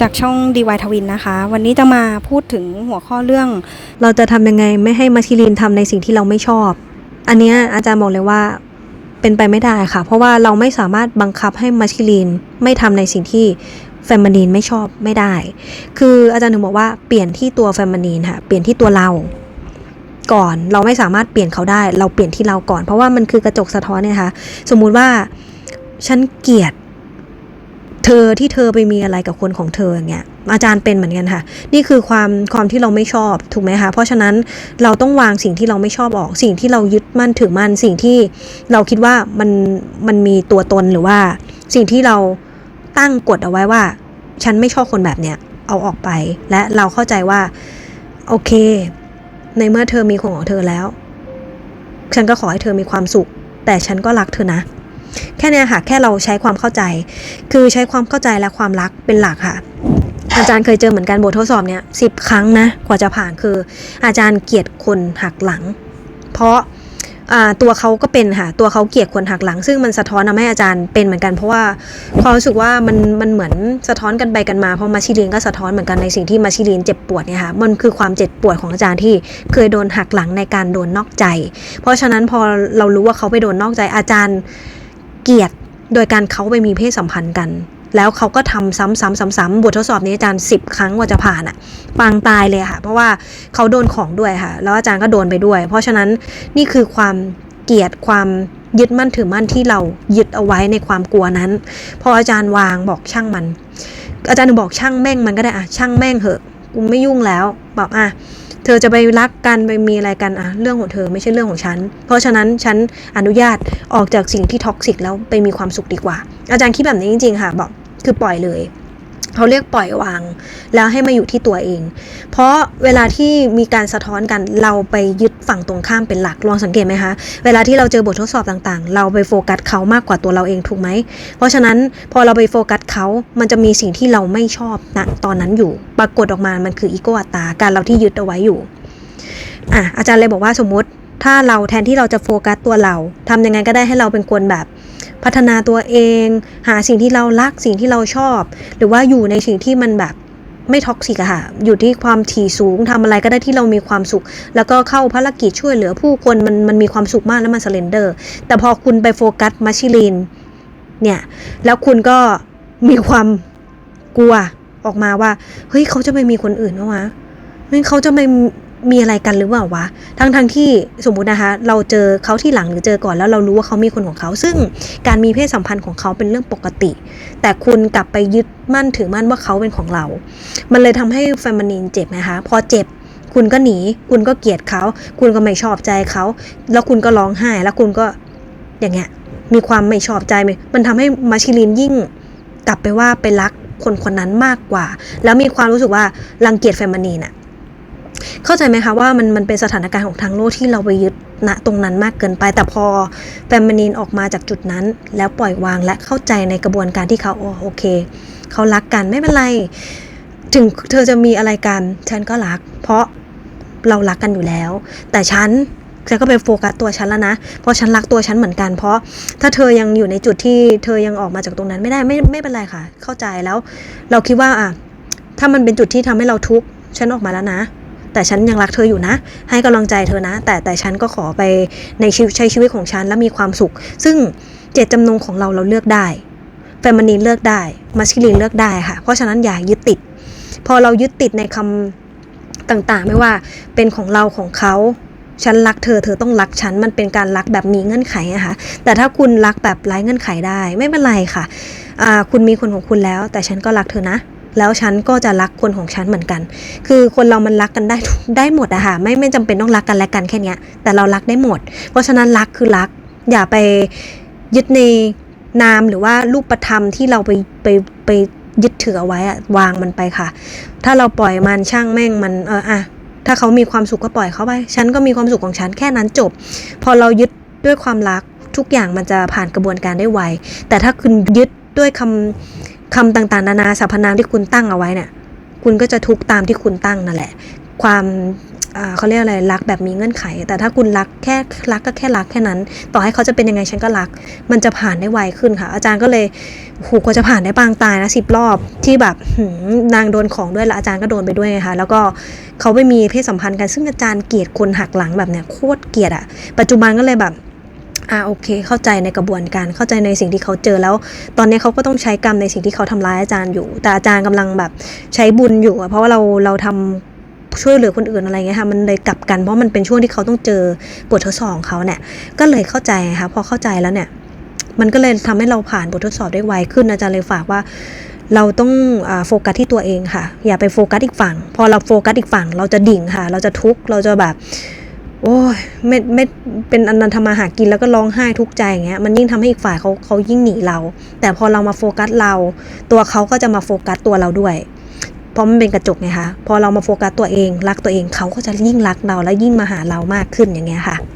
จากช่อง DY ทวินนะคะ วันนี้จะมาพูดถึงหัวข้อเรื่อง เราจะทำยังไงไม่ให้มาชิลีนทำในสิ่งที่เราไม่ชอบ อันนี้อาจารย์บอกเลยว่าเป็นไปไม่ได้ค่ะ เพราะว่าเราไม่สามารถบังคับให้มาชิลีนไม่ทำในสิ่งที่แฟมมานีนไม่ชอบไม่ได้ คืออาจารย์ถึงบอกว่าเปลี่ยนที่ตัวแฟมมานีนค่ะ เปลี่ยนที่ตัวเราก่อน เราไม่สามารถเปลี่ยนเขาได้ เราเปลี่ยนที่เราก่อน เพราะว่ามันคือกระจกสะท้อนเนี่ยค่ะ สมมุติว่าฉันเกลียด เธอที่เธอไปมีอะไรกับคนของเธออย่างเงี้ยอาจารย์เป็นเหมือนกันค่ะ นี่คือความความที่เราไม่ชอบถูกไหมคะเพราะฉะนั้นเราต้องวางสิ่งที่เราไม่ชอบออก สิ่งที่เรายึดมั่นถือมั่นสิ่งที่เราคิดว่ามันมันมีตัวตนหรือว่า สิ่งที่เราตั้งกฎเอาไว้ว่า ฉันไม่ชอบคนแบบเนี้ยเอาออกไป และเราเข้าใจว่า โอเค ในเมื่อเธอมีคนของเธอแล้ว ฉันก็ขอให้เธอมีความสุข แต่ฉันก็รักเธอนะ แค่นี้ค่ะ แค่เราใช้ความเข้าใจ คือใช้ความเข้าใจและความรักเป็นหลักค่ะ อาจารย์เคยเจอเหมือนกันบททดสอบเนี่ยสิบครั้งนะกว่าจะผ่านคือ อาจารย์เกลียดคนหักหลัง เพราะตัวเขาก็เป็นค่ะ ตัวเขาเกลียดคนหักหลัง ซึ่งมันสะท้อนทำให้อาจารย์เป็นเหมือนกัน เพราะว่าความรู้สึกว่ามันมันเหมือนสะท้อนกันไปกันมา เพราะมาชิลีนก็สะท้อนเหมือนกันในสิ่งที่มาชิลีนเจ็บปวดเนี่ยค่ะ มันคือความเจ็บปวดของอาจารย์ที่เคยโดนหักหลังในการโดนนอกใจ เพราะฉะนั้นพอเรารู้ว่าเขาไปโดนนอกใจอาจารย์ เกียดโดยการเขาไปมีเพศสัมพันธ์กัน แล้วเขาก็ทำซ้ำๆๆๆบททดสอบนี้อาจารย์สิบครั้งกว่าจะผ่านอะปางตายเลยค่ะ เพราะว่าเขาโดนของด้วยค่ะ แล้วอาจารย์ก็โดนไปด้วย เพราะฉะนั้นนี่คือความเกียดความยึดมั่นถือมั่นที่เรายึดเอาไว้ในความกลัวนั้น พออาจารย์วางบอกช่างมัน อาจารย์บอกช่างแม่งมันก็ได้อะช่างแม่งเหอะกูไม่ยุ่งแล้วแบบอะ เธอจะไปรักกันไปมีอะไรกันอะเรื่องของเธอไม่ใช่เรื่องของฉัน เพราะฉะนั้นฉันอนุญาตออกจากสิ่งที่ท็อกซิกแล้วไปมีความสุขดีกว่า อาจารย์คิดแบบนี้จริงๆค่ะบอกคือปล่อยเลย เขาเรียกปล่อยวาง แล้วให้มาอยู่ที่ตัวเอง เพราะเวลาที่มีการสะท้อนกันเราไปยึดฝั่งตรงข้ามเป็นหลักลองสังเกตไหมคะเวลาที่เราเจอบททดสอบต่างๆ เราไปโฟกัสเขามากกว่าตัวเราเองถูกไหมเพราะฉะนั้นพอเราไปโฟกัสเขา มันจะมีสิ่งที่เราไม่ชอบณตอนนั้นอยู่ ปรากฏออกมามันคืออีโกอัตตาการเราที่ยึดเอาไว้อยู่อะอาจารย์เลยบอกว่าสมมติถ้าเราแทนที่เราจะโฟกัสตัวเราทำยังไงก็ได้ให้เราเป็นคนแบบ พัฒนาตัวเอง หาสิ่งที่เรารักสิ่งที่เราชอบ หรือว่าอยู่ในสิ่งที่มันแบบไม่ท็อกซิกอะค่ะ อยู่ที่ความถี่สูงทำอะไรก็ได้ที่เรามีความสุข แล้วก็เข้าภารกิจช่วยเหลือผู้คนมันมันมีความสุขมากแล้วมันสเลนเดอร์ แต่พอคุณไปโฟกัสมัชชิลีนเนี่ยแล้วคุณก็มีความกลัวออกมาว่า เฮ้ยเขาจะไปมีคนอื่นปะวะเฮ้ยเขาจะไป มีอะไรกันหรือเปล่าวะ ทั้งทงที่สมมุตินะคะ เราเจอเขาที่หลังหรือเจอก่อนแล้วเรารู้ว่าเขามีคนของเขา ซึ่งการมีเพศสัมพันธ์ของเขาเป็นเรื่องปกติ แต่คุณกลับไปยึดมั่นถือมั่นว่าเขาเป็นของเรา มันเลยทำให้แฟมินีนเจ็บนะคะ พอเจ็บคุณก็หนี คุณก็เกลียดเขา คุณก็ไม่ชอบใจเขา แล้วคุณก็ร้องไห้ แล้วคุณก็อย่างเงี้ย มีความไม่ชอบใจ มันทำให้มาชิลินยิ่งกลับไปว่าไปรักคนคนนั้นมากกว่า แล้วมีความรู้สึกว่ารังเกียจแฟมินีนอะ เข้าใจไหมคะว่ามันมันเป็นสถานการณ์ของทางโลกที่เราไปยึดณตรงนั้นมากเกินไป แต่พอแฟมินีนออกมาจากจุดนั้น แล้วปล่อยวางและเข้าใจในกระบวนการที่เขาโอเค เขารักกันไม่เป็นไร ถึงเธอจะมีอะไรกัน ฉันก็รัก เพราะเรารักกันอยู่แล้ว แต่ฉันฉันก็ไปโฟกัสตัวฉันแล้วนะ เพราะฉันรักตัวฉันเหมือนกัน เพราะถ้าเธอยังอยู่ในจุดที่เธอยังออกมาจากตรงนั้นไม่ได้ไม่ไม่เป็นไรค่ะ เข้าใจแล้ว เราคิดว่าอะถ้ามันเป็นจุดที่ทำให้เราทุกข์ฉันออกมาแล้วนะ แต่ฉันยังรักเธออยู่นะ ให้กำลังใจเธอนะ แต่แต่ฉันก็ขอไปในชีวิตใช้ชีวิตของฉันและมีความสุข ซึ่งเจตจำนงของเราเราเลือกได้แฟมินีนเลือกได้มัสคิลินเลือกได้ค่ะ เพราะฉะนั้นอย่ายึดติด พอเรายึดติดในคำต่างๆ ไม่ว่าเป็นของเราของเขาฉันรักเธอ เธอต้องรักฉัน มันเป็นการรักแบบมีเงื่อนไขนะคะ แต่ถ้าคุณรักแบบไร้เงื่อนไขได้ ไม่เป็นไรค่ะอ่าคุณมีคนของคุณแล้ว แต่ฉันก็รักเธอนะ แล้วฉันก็จะรักคนของฉันเหมือนกัน คือคนเรามันรักกันได้ได้หมดอะค่ะไม่ไม่จำเป็นต้องรักกันและกันแค่เนี้ยแต่เรารักได้หมด เพราะฉะนั้นรักคือรัก อย่าไปยึดในนามหรือว่ารูปธรรมที่เราไปไปไปยึดถือเอาไว้อะวางมันไปค่ะ ถ้าเราปล่อยมันช่างแม่งมันเอออะถ้าเขามีความสุขก็ปล่อยเขาไป ฉันก็มีความสุขของฉันแค่นั้นจบ พอเรายึดด้วยความรักทุกอย่างมันจะผ่านกระบวนการได้ไว แต่ถ้าคุณยึดด้วยคำ คำต่างๆ นานาสรรพนามที่คุณตั้งเอาไว้เนี่ย คุณก็จะทุกตามที่คุณตั้งนั่นแหละ ความเขาเรียกอะไรรักแบบมีเงื่อนไข แต่ถ้าคุณรักแค่รักก็แค่รักแค่นั้น ต่อให้เขาจะเป็นยังไงฉันก็รัก มันจะผ่านได้ไวขึ้นค่ะ อาจารย์ก็เลยโหกว่าจะผ่านได้ปางตายนะสิบรอบที่แบบนางโดนของด้วยแล้วอาจารย์ก็โดนไปด้วยไงคะแล้วก็เขาไปมีเพศสัมพันธ์กันซึ่งอาจารย์เกลียดคนหักหลังแบบเนี้ยโคตรเกลียดอะปัจจุบันก็เลยแบบ อ่าโอเค เข้าใจในกระบวนการเข้าใจในสิ่งที่เขาเจอแล้ว ตอนนี้เขาก็ต้องใช้กรรมในสิ่งที่เขาทำร้ายอาจารย์อยู่ แต่อาจารย์กำลังแบบใช้บุญอยู่อะเพราะว่าเราเราทำช่วยเหลือคนอื่นอะไรเงี้ยค่ะมันเลยกลับกันเพราะมันเป็นช่วงที่เขาต้องเจอบททดสอบของเขาเนี่ยก็เลยเข้าใจค่ะพอเข้าใจแล้วเนี่ย มันก็เลยทำให้เราผ่านบททดสอบได้ไวขึ้นอาจารย์เลยฝากว่าเราต้องอโฟกัสที่ตัวเองค่ะ อย่าไปโฟกัสอีกฝั่ง พอเราโฟกัสอีกฝั่ง เราจะดิ่งค่ะ เราจะทุกข์ เราจะแบบ โอ้ยไม่ไม่เป็นอนันทมาหากินแล้วก็ร้องไห้ทุกใจอย่างเงี้ยมันยิ่งทำให้อีกฝ่ายเขาเขายิ่งหนีเรา แต่พอเรามาโฟกัสเรา ตัวเขาก็จะมาโฟกัสตัวเราด้วยเพราะมันเป็นกระจกไงคะพอเรามาโฟกัสตัวเอง รักตัวเองเขาก็จะยิ่งรักเราและยิ่งมาหาเรามากขึ้นอย่างเงี้ยค่ะ